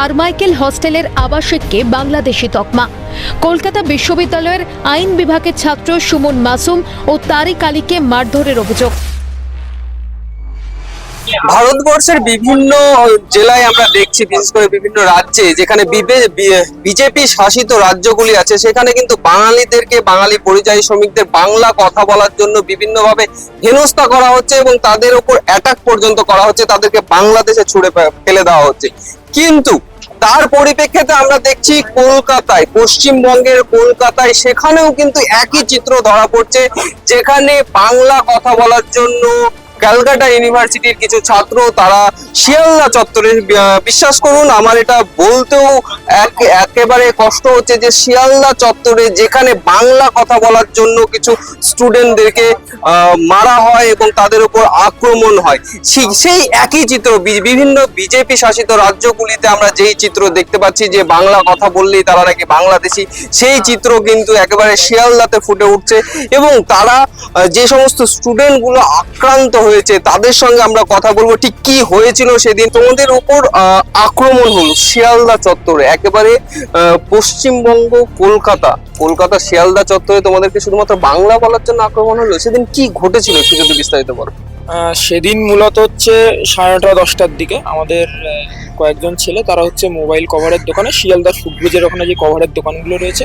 Carmichael হস্টেলের আবাসিককে Bangladeshi তকমা। কলকাতা বিশ্ববিদ্যালয়ের আইন বিভাগের ছাত্র সুমন মাসুম ও তারিক আলীকে মারধরের অভিযোগ। ভারতবর্ষের বিভিন্ন জেলায় আমরা দেখছি, বিশেষ করে বিভিন্ন রাজ্যে, যেখানে বিজেপি শাসিত রাজ্যগুলি আছে, সেখানে কিন্তু বাঙালিদেরকে, বাঙালি পরিযায়ী শ্রমিকদের বাংলা কথা বলার জন্য বিভিন্নভাবে হেনস্থা করা হচ্ছে এবং তাদের উপর অ্যাটাক পর্যন্ত করা হচ্ছে, তাদেরকে বাংলাদেশে ছুড়ে ফেলে দেওয়া হচ্ছে। কিন্তু তার পরিপ্রেক্ষিতে আমরা দেখছি কলকাতায়, পশ্চিমবঙ্গের কলকাতায় সেখানেও কিন্তু একই চিত্র ধরা পড়ছে, যেখানে বাংলা কথা বলার জন্য ক্যালকাটা ইউনিভার্সিটির কিছু ছাত্র তারা শিয়ালদা চত্বরে বিশ্বাস করুন, আমার এটা বলতেও এক- একেবারে কষ্ট হচ্ছে যে শিয়ালদা চত্বরে যেখানে বাংলা কথা বলার জন্য কিছু স্টুডেন্টদেরকে মারা হয় এবং তাদের উপর আক্রমণ হয়। সেই- একই চিত্র বিভিন্ন বিজেপি শাসিত রাজ্যগুলিতে আমরা যেই চিত্র দেখতে পাচ্ছি যে বাংলা কথা বললেই তারা নাকি বাংলাদেশি, সেই চিত্র কিন্তু একেবারে শিয়ালদাতে ফুটে উঠছে এবং তারা যে সমস্ত স্টুডেন্টগুলো আক্রান্ত হয়েছে, তাদের সঙ্গে আমরা কথা বলব ঠিক কি হয়েছিল সেদিন। তোমাদের উপর আক্রমণ হলো শিয়ালদা চত্বরে, একেবারে পশ্চিমবঙ্গ, কলকাতা। কলকাতা, শিয়ালদা চত্বরে তোমাদেরকে শুধুমাত্র বাংলা বলার জন্য আক্রমণ হলো, সেদিন কি ঘটেছিল একটু যদি বিস্তারিত বলো। সেদিন মূলত হচ্ছে সাড়ে নটা দশটার দিকে আমাদের কয়েকজন ছেলে, তারা হচ্ছে মোবাইল কভারের দোকানে শিয়ালদার ফুটব্রিজের ওখানে যে কভারের দোকানগুলো রয়েছে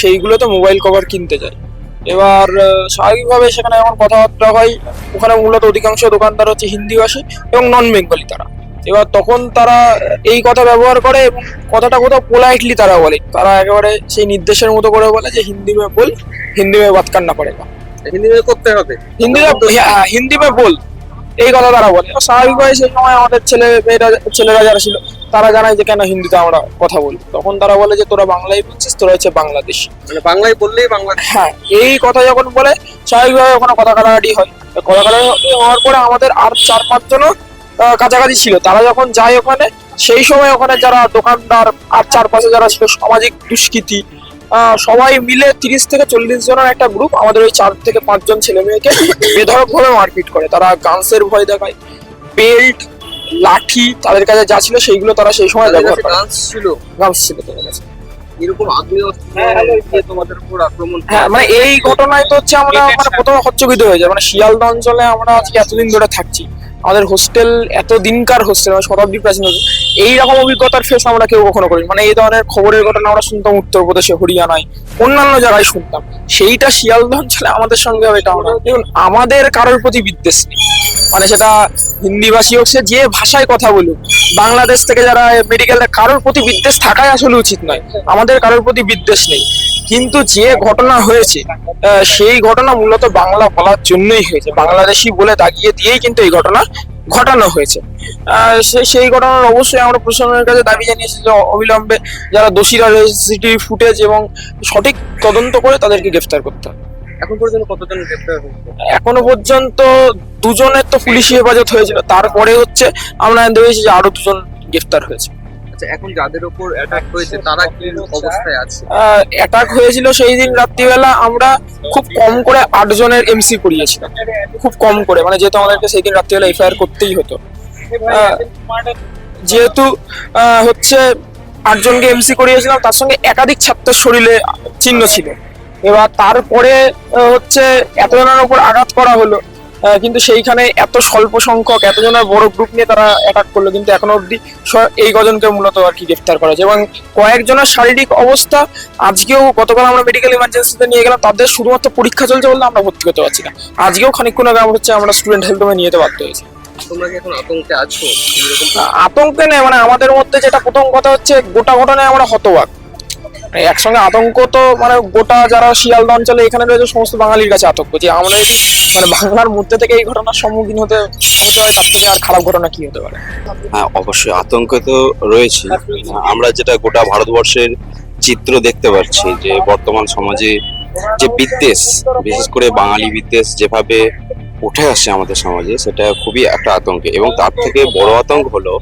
সেইগুলোতে মোবাইল কভার কিনতে যায়। এবার স্বাভাবিকভাবে সেখানে যখন কথাবার্তা হয় ওখানে মূলত অধিকাংশ দোকানদার হচ্ছে হিন্দিভাষী এবং নন বেঙ্গলি তারা। এবার তখন তারা এই কথা ব্যবহার করে এবং কথাটা কোথাও পোলাইটলি তারা বলে। তারা একেবারে সেই নির্দেশের মতো করে বলে যে হিন্দি মে বল হিন্দি মে বাত কান্না পড়ে না হিন্দি মে করতে হবে? হিন্দি হ্যাঁ, হিন্দি মে বল এই কথা তারা বলে। স্বাভাবিকভাবে সেই সময় আমাদের ছেলে মেয়েরা ছেলেরা যারা ছিল তারা জানায় যে কেন হিন্দিতে আমরা কথা বলি? তখন তারা বলে যে তোরা বাংলায় বলছিস তোরা হচ্ছে বাংলাদেশ। মানে বাংলায় বললেই বাংলাদেশ। হ্যাঁ এই কথা যখন বলে স্বাভাবিকভাবে ওখানে কথা কাটাকাটি হয়। কথা কাটাকাটি হওয়ার পরে আমাদের আর চার পাঁচজনও কাছাকাছি ছিল। তারা যখন যায় ওখানে সেই সময় ওখানে যারা দোকানদার আর চারপাশে যারা ছিল সামাজিক দুষ্কৃতি সবাই মিলে তিরিশ থেকে চল্লিশ জনের একটা গ্রুপ আমাদের ওই চার থেকে পাঁচজন ছেলে মেয়েকে বেধড়ক ভাবে মারপিট করে। তারা গান্সের ভয় দেখায় বেল্ট লাঠি তাদের কাছে যা ছিল সেইগুলো তারা সেই সময় ব্যবহার করে। ডান্স ছিল। গান্স ছিল তাদের কাছে। এরকম আগ্নেয় তোমাদের উপর আক্রমণ হ্যাঁ মানে এই ঘটনায় তো হচ্ছে আমরা মানে প্রথমে হচ্চকিত হয়ে যায়। মানে শিয়ালদা অঞ্চলে আমরা আজকে এতদিন ধরে থাকছি। আমাদের হোস্টেল এত দিনকার হোস্টেল মানে শতাব্দী প্রাচীন hostel। এই রকম অভিজ্ঞতার ফেস আমরা কেউ কখনো করি মানে এই ধরনের খবরের ঘটনা আমরা শুনতাম উত্তরপ্রদেশে হরিয়ানায় অন্যান্য জায়গায় শুনতাম। সেইটা শিয়ালদা অঞ্চলে আমাদের সঙ্গে হবে এটা আমরা। দেখুন আমাদের কারোর প্রতি বিদ্বেষ নেই। মানে সেটা হিন্দিভাষী হোক, সে যে ভাষায় কথা বলুক, বাংলাদেশ থেকে যারা মেডিকেলে কারোর প্রতি বিদ্বেষ থাকাই আসলে উচিত নয়। আমাদের কারোর প্রতি বিদ্বেষ নেই। কিন্তু যে ঘটনা হয়েছে সেই ঘটনা মূলত বাংলা বলার জন্যই হয়েছে। বাংলাদেশি বলে দাগিয়ে দিয়েই কিন্তু এই ঘটনা ঘটানো হয়েছে। সে- সেই ঘটনার অবশ্যই আমরা প্রশাসনের কাছে দাবি জানিয়েছি যে অবিলম্বে যারা দোষীরা সিসিটিভি ফুটেজ এবং সঠিক তদন্ত করে তাদেরকে গ্রেফতার করতে হবে। এখন পর্যন্ত কতজন গ্রেপ্তার এখনও পর্যন্ত দুজনের তো পুলিশি হেফাজত হয়েছিল। তারপরে হচ্ছে আমরা পেরেছি যে আরও দুজন গ্রেফতার হয়েছে। আচ্ছা এখন যাদের উপর অ্যাটাক হয়েছে তারা কি অবস্থায় আছে? অ্যাটাক হয়েছিল সেই দিন রাত্রিবেলা আমরা খুব কম করে আট জনের এমসি করিয়েছিলাম। খুব কম করে মানে যেহেতু আমাদেরকে সেই দিন রাত্রিবেলা এফআইআর করতেই হতো। যেহেতু আহ, হচ্ছে আটজনকে এমসি করিয়েছিলাম তার সঙ্গে একাধিক ছাত্রের শরীরে চিহ্ন ছিল। এবার তারপরে হচ্ছে এতজনের উপর আঘাত করা হলো। কিন্তু সেইখানে এত স্বল্প সংখ্যক এতজনের বড় গ্রুপ নিয়ে তারা অ্যাটাক করল। কিন্তু এখনও অবধি এই কজনকে মূলত আর কি গ্রেফতার করা হয়েছে। এবং কয়েকজনের শারীরিক অবস্থা আজকেও গতকাল আমরা মেডিকেল ইমার্জেন্সিতে নিয়ে গেলাম। তাদের শুধুমাত্র পরীক্ষা চলছে বলে আমরা ভর্তি করতে পারছি না। আজকেও খানিকক্ষণ আগে আমরা হচ্ছে আমরা স্টুডেন্ট হেলথ হোমে নিয়ে যেতে বাধ্য হয়েছি। আতঙ্কে নেই মানে আমাদের মধ্যে যেটা প্রথম কথা হচ্ছে গোটা ঘটনায় আমরা হতবাক। একসঙ্গে আতঙ্ক তো মানে গোটা যারা শিয়ালদা অঞ্চলে এখানে রয়েছে, সমস্ত বাঙালির কাছে আতঙ্ক যে আমরা মানে বাংলার মধ্যে থেকে এই ঘটনার সম্মুখীন হতে হতে হয় তার থেকে আর খারাপ ঘটনা কি হতে পারে? হ্যাঁ অবশ্যই আতঙ্ক তো রয়েছে। আমরা যেটা গোটা ভারতবর্ষের চিত্র দেখতে পাচ্ছি যে বর্তমান সমাজে যে বিদ্বেষ, বিশেষ করে বাঙালি বিদ্বেষ যেভাবে উঠে আসছে আমাদের সমাজে, সেটা খুবই একটা আতঙ্কে। এবং তার থেকে বড় আতঙ্ক হলো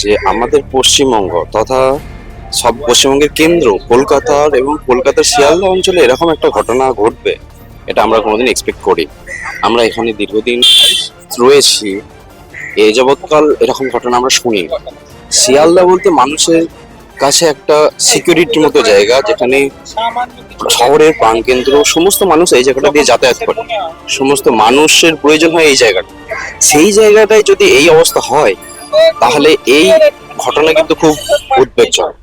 যে আমাদের পশ্চিমবঙ্গ তথা সব পশ্চিমবঙ্গের কেন্দ্র, কলকাতার এবং কলকাতার শিয়ালদা অঞ্চলে এরকম একটা ঘটনা ঘটবে, এটা আমরা কোনোদিন এক্সপেক্ট করি আমরা এখানে দীর্ঘদিন রয়েছি এই যাবৎকাল এরকম ঘটনা আমরা শুনি শিয়ালদা বলতে মানুষের কাছে একটা সিকিউরিটির মতো জায়গা, যেখানে শহরের প্রাণকেন্দ্র, সমস্ত মানুষ এই জায়গাটা দিয়ে যাতায়াত করে। সমস্ত মানুষের প্রয়োজন হয় এই জায়গাটা। সেই জায়গাটায় যদি এই অবস্থা হয়, তাহলে এই ঘটনা কিন্তু খুব উদ্বেগজনক।